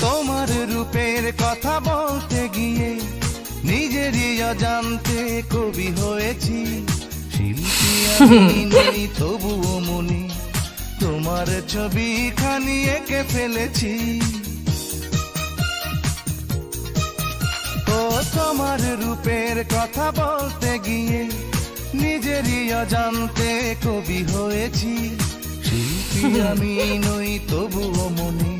তোমার রূপের কথা বলতে গিয়ে নিজেরই অজান্তে কবি হয়েছি। শিল্পী আমি নই তবুও মনি তোমার ছবি খানি এঁকে ফেলেছি। ও তোমার রূপের কথা বলতে গিয়ে নিজেরই অজান্তে কবি হয়েছি। শিল্পী আমি নই তবুও মনি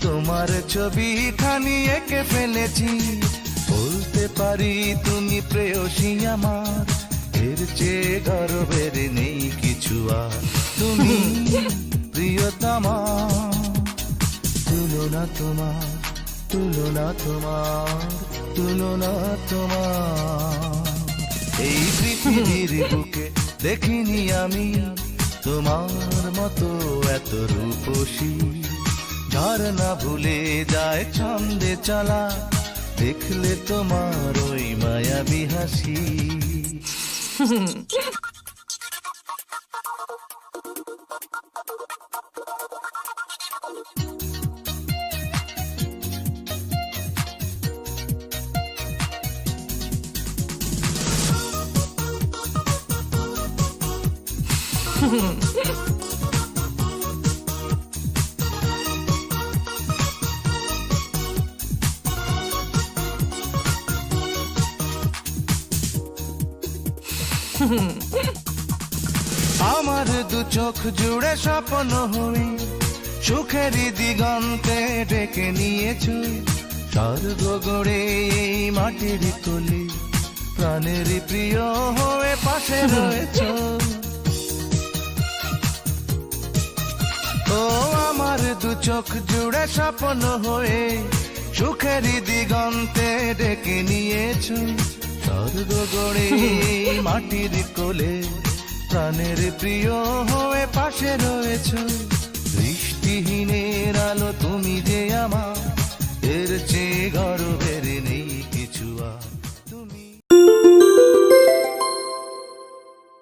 তোমার ছবি খানি এঁকে ফেলেছি। বলতে পারি তুমি প্রেয়সী আমার। এর চেয়ে গর্বের নেই কিছু আর। তুমি প্রিয়তমা। তুলনা তোমার তুলনা তোমার তুলনা তোমার। এই পৃথিবীর বুকে দেখিনি আমি। তোমার মতো এত রূপসী। ঝর্ণা ভুলে যায় ছন্দে চলা। দেখলে তোমার ওই মায়াবী হাসি আমার দু চোখ জুড়ে স্বপ্ন হয়ে সুখেরই দিগন্তে ডেকে নিয়েছ। স্বর্গ গড়ে এই মাটির তুলি, প্রাণের প্রিয় হয়ে পাশে রয়েছ। ও আমার দু চোখ জুড়ে স্বপ্ন হয়ে সুখেরই দিগন্তে ডেকে নিয়েছ। স্বর্গ গড়ে মাটির কোলে প্রাণের প্রিয় হয়ে পাশে রয়েছ দৃষ্টিহীনের আলো